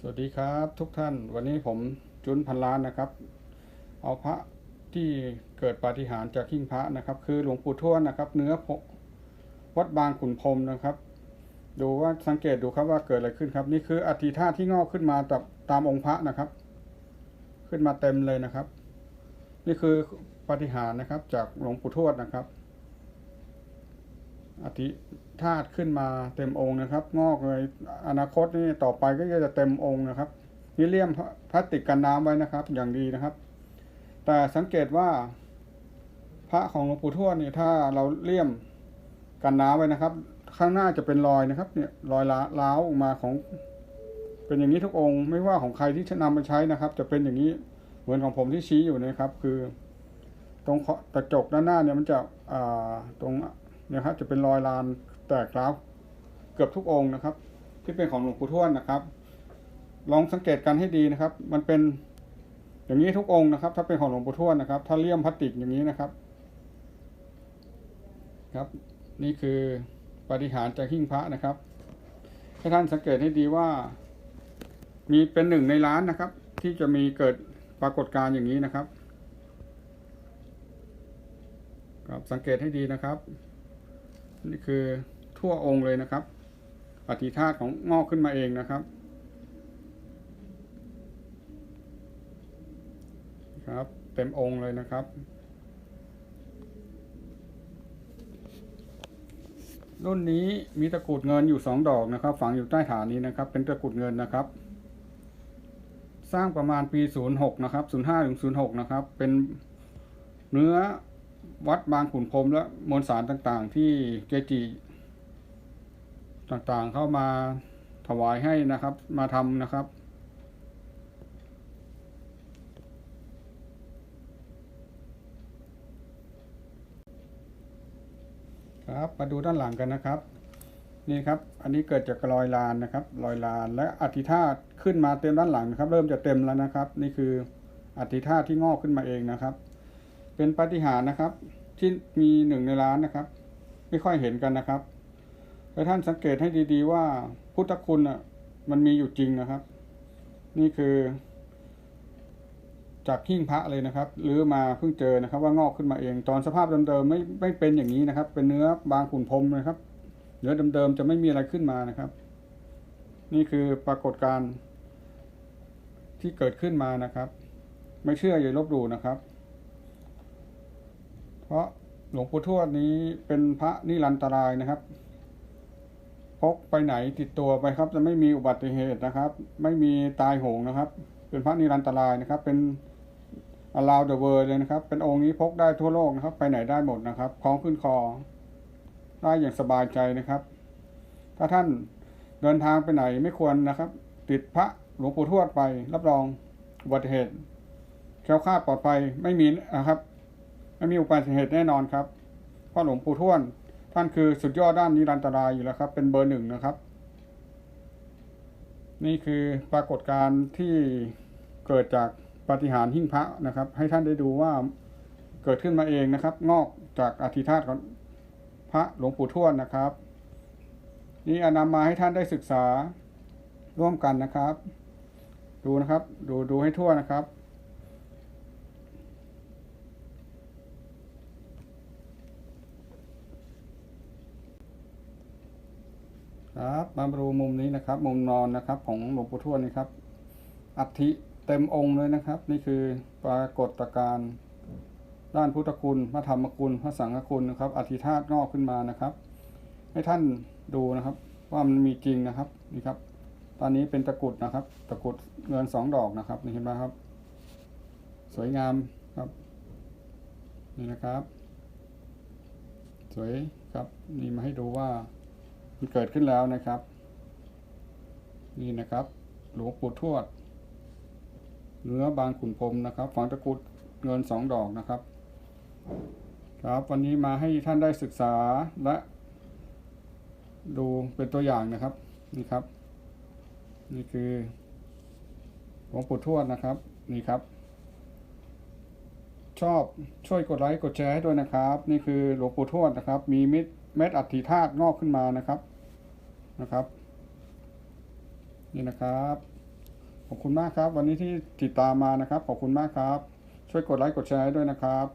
สวัสดีครับทุกท่านวันนี้ผมจุนพันล้านนะครับ เอาพระที่เกิดปาฏิหาริย์จากหิ้งพระนะครับ คือหลวงปู่ทวดนะครับ เนื้อพวัดบางขุนพรมนะครับ ดูว่าสังเกตดูครับว่าเกิดอะไรขึ้นครับ นี่คืออธิธาตุที่งอกขึ้นมาตามตามองค์พระนะครับ ขึ้นมาเต็มเลยนะครับ นี่คือปาฏิหาริย์นะครับ จากหลวงปู่ทวดนะครับ อธิธาตุขึ้นมาเต็มองค์นะครับ งอกเลยอนาคตนี่ต่อไปก็จะเต็มองค์นะครับนี่เลี่ยมพลาสติกกันน้ำไว้นะครับ อย่างดีนะครับ แต่สังเกตว่าพระของหลวงปู่ทวดนี่ถ้าเราเลี่ยมกันน้ำไว้นะครับ ข้างหน้าจะเป็นรอยนะครับเนี่ยรอยล้าล้าวออกมาของ เป็นอย่างนี้ทุกองค์ไม่ว่าของใครที่จะนำไปใช้นะครับ จะเป็นอย่างนี้เหมือนของผมที่ชี้อยู่นะครับ คือ ตรงกระจกด้านหน้าเนี่ยมันจะตรง นะครับจะเป็นรอยลานแตกร้าวเกือบทุกองค์นะครับ ที่เป็นของหลวงปู่ทวดนะครับ ลองสังเกตกันให้ดีนะครับ มันเป็นอย่างนี้ทุกองค์นะครับ ถ้าเป็นของหลวงปู่ทวดนะครับ ถ้าเลี่ยมพลาสติกอย่างนี้นะครับครับ นี่คือปฏิหารจากหิ้งพระนะครับให้ท่านสังเกตให้ดีว่า มีเป็นหนึ่งในล้านนะครับ ที่จะมีเกิดปรากฏการณ์อย่างนี้นะครับครับสังเกตให้ดีนะครับ นี่คือทั่วองค์เลยนะครับปฏิธาตุของงอกขึ้นมาเองนะครับครับ เต็มองค์เลยนะครับ รุ่นนี้มีตะกรุดเงินอยู่สองดอกนะครับ ฝังอยู่ใต้ฐานนี้นะครับ เป็นตะกรุดเงินนะครับ สร้างประมาณปี 06 นะครับ 05ถึง06 นะครับ เป็นเนื้อ วัดบางขุนพรหมและมวลสารต่างๆ ที่เกจิต่างๆเข้ามาถวายให้นะครับ มาทำนะครับ ครับมาดูด้านหลังกันนะครับ นี่ครับ อันนี้เกิดจากรอยลานนะครับ รอยลานและอธิธาตุขึ้นมาเต็มด้านหลังนะครับ เริ่มจะเต็มแล้วนะครับ นี่คืออธิธาตุที่งอกขึ้นมาเองนะครับ เป็นปาฏิหาริย์นะครับ ที่มีหนึ่งในล้านนะครับ ไม่ค่อยเห็นกันนะครับแต่ท่านสังเกตให้ดี ๆ ว่าพุทธคุณอะมันมีอยู่จริงนะครับ นี่คือ จากหิ้งพระเลยนะครับหรือมาเพิ่งเจอนะครับ ว่างอกขึ้นมาเอง ตอนสภาพเดิมๆไม่ไม่เป็นอย่างนี้นะครับ เป็นเนื้อบางขุนพรมนะครับเนื้อเดิมๆจะไม่มีอะไรขึ้นมานะครับ นี่คือปรากฏการณ์ที่เกิดขึ้นมานะครับ ไม่เชื่ออย่าลบหลู่นะครับ เพราะหลวงปู่ทวดนี้เป็นพระนิรันตรายนะครับ พกไปไหนติดตัวไปครับ จะไม่มีอุบัติเหตุนะครับ ไม่มีตายโหงนะครับ เป็นพระนิรันตรายนะครับ เป็น allow the world เลยนะครับ เป็นองค์นี้พกได้ทั่วโลกนะครับ ไปไหนได้หมดนะครับคล้องขึ้นคอ ได้อย่างสบายใจนะครับ ถ้าท่านเดินทางไปไหนไม่ควรนะครับ ติดพระหลวงปู่ทวดไป รับรองอุบัติเหตุแคล้วคลาดปลอดภัยไม่มีนะครับ ไม่มีอุบัติเหตุแน่นอนครับเพราะหลวงปู่ทวดท่านคือสุดยอดด้านนิรันตรายอยู่แล้วครับ เป็นเบอร์หนึ่งนะครับ นี่คือปรากฏการณ์ที่เกิดจากปฏิหารหิ้งพระนะครับ ให้ท่านได้ดูว่าเกิดขึ้นมาเองนะครับ งอกจากอธิธาตของพระหลวงปู่ทวดนะครับ นี่อนำมาให้ท่านได้ศึกษาร่วมกันนะครับ ดูนะครับ ดูดูให้ทั่วนะครับ ครับมาดูมุมนี้นะครับ มุมนอนนะครับ ของหลวงปู่ทวดนี่ครับอัฐิเต็มองค์เลยนะครับ นี่คือปรากฏการณ์ด้านพุทธคุณพระธรรมคุณพระสังฆคุณนะครับอธิธาตุงอกขึ้นมานะครับ ให้ท่านดูนะครับ ว่ามันมีจริงนะครับนี่ครับ ตอนนี้เป็นตะกรุดนะครับ ตะกรุดเงินสองดอกนะครับนี่เห็นไหมครับ สวยงามครับนี่นะครับ สวยครับนี่มาให้ดูว่า มันเกิดขึ้นแล้วนะครับ นี่นะครับ หลวงปู่ทวด เนื้อบางขุนพรมนะครับ ฝังตะกรุดเงินสองดอกนะครับ ครับวันนี้มาให้ท่านได้ศึกษาและ ดูเป็นตัวอย่างนะครับ นี่ครับ นี่คือหลวงปู่ทวดนะครับ นี่ครับ ชอบช่วยกดไลค์กดแชร์ให้ด้วยนะครับ นี่คือหลวงปู่ทวดนะครับ มีเม็ดเม็ดอัฐิธาตุงอกขึ้นมานะครับ นะครับ นี่นะครับ ขอบคุณมากครับ วันนี้ที่ติดตามมานะครับ ขอบคุณมากครับ ช่วยกดไลค์กดแชร์ด้วยนะครับ